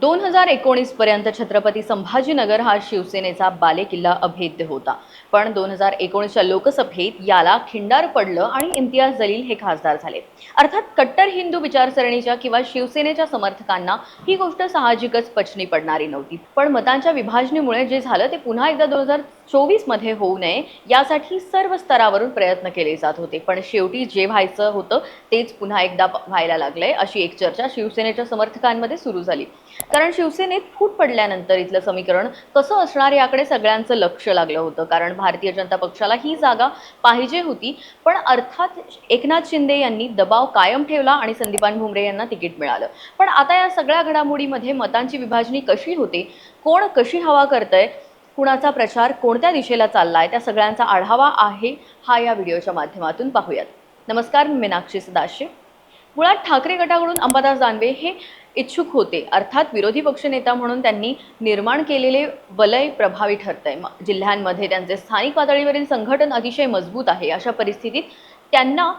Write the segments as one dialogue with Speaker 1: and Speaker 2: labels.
Speaker 1: दोन हजार एकोणीस पर्यंत छत्रपती संभाजीनगर हा शिवसेनेचा बालेकिल्ला अभेद्य होता. पण दोन हजार एकोणीसच्या लोकसभेत याला खिंडार पडलं आणि इम्तियाज जलील हे खासदार झाले. अर्थात कट्टर हिंदू विचारसरणीच्या किंवा शिवसेनेच्या समर्थकांना ही गोष्ट साहजिकच पचनी पडणारी नव्हती. पण मतांच्या विभाजनीमुळे जे झालं ते पुन्हा एकदा दोन हजार चोवीसमध्ये होऊ नये यासाठी सर्व स्तरावरून प्रयत्न केले जात होते. पण शेवटी जे व्हायचं होतं तेच पुन्हा एकदा व्हायला लागलंय अशी एक चर्चा शिवसेनेच्या समर्थकांमध्ये सुरू झाली. कारण शिवसेनेत फूट पडल्यानंतर इथलं समीकरण कसं असणार याकडे सगळ्यांचं लक्ष लागलं होतं. कारण भारतीय जनता पक्षाला ही जागा पाहिजे होती. पण अर्थात एकनाथ शिंदे यांनी दबाव कायम ठेवला आणि संदीपान भुमरे यांना तिकीट मिळालं. पण आता या सगळ्या घडामोडीमध्ये मतांची विभाजनी कशी होते? कोण कशी हवा करतंय? कुणाचा प्रचार कोणत्या दिशेला चालला आहे त्या सगळ्यांचा आढावा आहे हा या व्हिडिओच्या माध्यमातून पाहूयात. नमस्कार मी मीनाक्षी सदाशिव. मुळात ठाकरे गटाकडून अंबादास दानवे हे इच्छुक होते. अर्थात विरोधी पक्षनेता म्हणून त्यांनी निर्माण केलेले वलय प्रभावी ठरतंय. म- जिल्ह्यांमध्ये त्यांचे स्थानिक पातळीवरील संघटन अतिशय मजबूत आहे. अशा परिस्थितीत त्यांना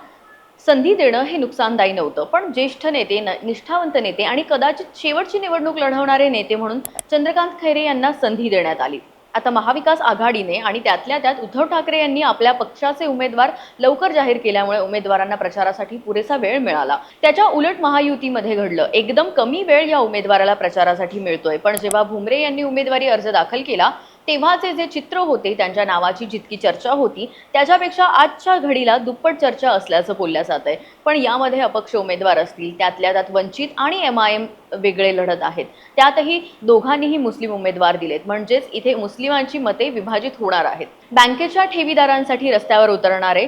Speaker 1: संधी देणं हे नुकसानदायी नव्हतं. पण ज्येष्ठ नेते न- निष्ठावंत नेते आणि कदाचित शेवटची निवडणूक लढवणारे नेते म्हणून चंद्रकांत खैरे यांना संधी देण्यात आली. आता महाविकास आघाडीने आणि त्यातल्या त्यात उद्धव ठाकरे यांनी आपल्या पक्षाचे उमेदवार लवकर जाहीर केल्यामुळे उमेदवारांना प्रचारासाठी पुरेसा वेळ मिळाला. त्याच्या उलट महायुतीमध्ये घडलं. एकदम कमी वेळ या उमेदवाराला प्रचारासाठी मिळतोय. पण जेव्हा भुमरे यांनी उमेदवारी अर्ज दाखल केला तेव्हाचे जे चित्र होते त्यांच्या नावाची जितकी चर्चा होती त्याच्यापेक्षा आजच्या घडीला दुप्पट चर्चा असल्याचं बोलल्या जात आहे पण यामध्ये अपक्ष उमेदवार असतील त्यातल्या त्यात वंचित आणि एम आय एम वेगळे लढत आहेत. त्यातही दोघांनीही मुस्लिम उमेदवार दिलेत. म्हणजेच इथे मुस्लिमांची मते विभाजित होणार आहेत. बँकेच्या ठेवीदारांसाठी रस्त्यावर उतरणारे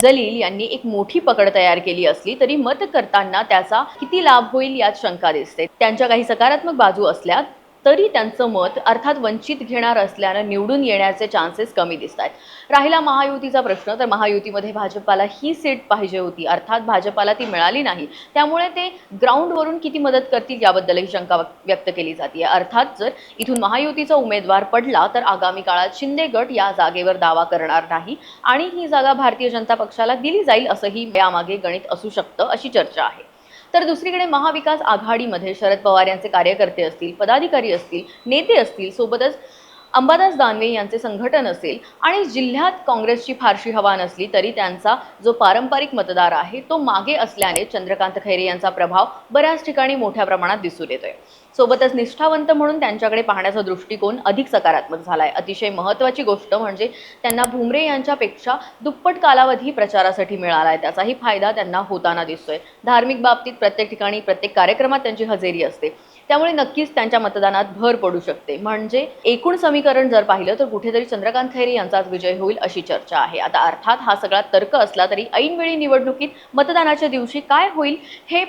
Speaker 1: जलील यांनी एक मोठी पकड तयार केली असली तरी मत करताना त्याचा किती लाभ होईल यात शंका दिसते. त्यांच्या काही सकारात्मक बाजू असल्या तरी त्यांचं मत अर्थात वंचित घेणार असल्यानं निवडून येण्याचे चान्सेस कमी दिसत आहेत राहिला महायुतीचा प्रश्न तर महायुतीमध्ये भाजपाला ही सीट पाहिजे होती. अर्थात भाजपाला ती मिळाली नाही. त्यामुळे ते ग्राउंडवरून किती मदत करतील याबद्दलही शंका व्यक्त केली जाते अर्थात जर इथून महायुतीचा उमेदवार पडला तर आगामी काळात शिंदे गट या जागेवर दावा करणार नाही आणि ही जागा भारतीय जनता पक्षाला दिली जाईल असंही यामागे गणित असू शकतं अशी चर्चा आहे. तर दुसरीकडे महाविकास आघाडीमध्ये शरद पवार यांचे कार्यकर्ते असतील पदाधिकारी असतील नेते असतील सोबतच अंबादास दानवे यांचे संघटन असेल आणि जिल्ह्यात काँग्रेसची फारशी हवा नसली तरी त्यांचा जो पारंपरिक मतदार आहे तो मागे असल्याने चंद्रकांत खैरे यांचा प्रभाव बऱ्याच ठिकाणी मोठ्या प्रमाणात दिसून येतोय. सोबतच निष्ठावंत म्हणून त्यांच्याकडे पाहण्याचा दृष्टिकोन अधिक सकारात्मक झालाय. अतिशय महत्त्वाची गोष्ट म्हणजे त्यांना भुमरे यांच्यापेक्षा दुप्पट कालावधी प्रचारासाठी मिळालाय. त्याचाही फायदा त्यांना होताना दिसतोय. धार्मिक बाबतीत प्रत्येक ठिकाणी प्रत्येक कार्यक्रमात त्यांची हजेरी असते. त्यामुळे नक्कीच त्यांच्या मतदानात भर पडू शकते. म्हणजे एकूण समीकरण जर पाहिलं तर कुठेतरी चंद्रकांत खैरे यांचाच विजय होईल अशी चर्चा आहे. आता अर्थात हा सगळा तर्क असला तरी ऐनवेळी निवडणुकीत मतदानाच्या दिवशी काय होईल हे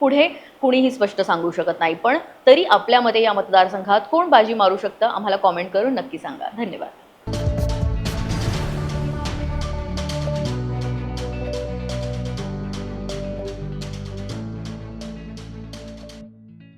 Speaker 1: पुढे कुणीही स्पष्ट सांगू शकत नाही. पण तरी आपल्यामध्ये या मतदारसंघात कोण बाजी मारू शकतं? आम्हाला कॉमेंट करून नक्की सांगा. धन्यवाद.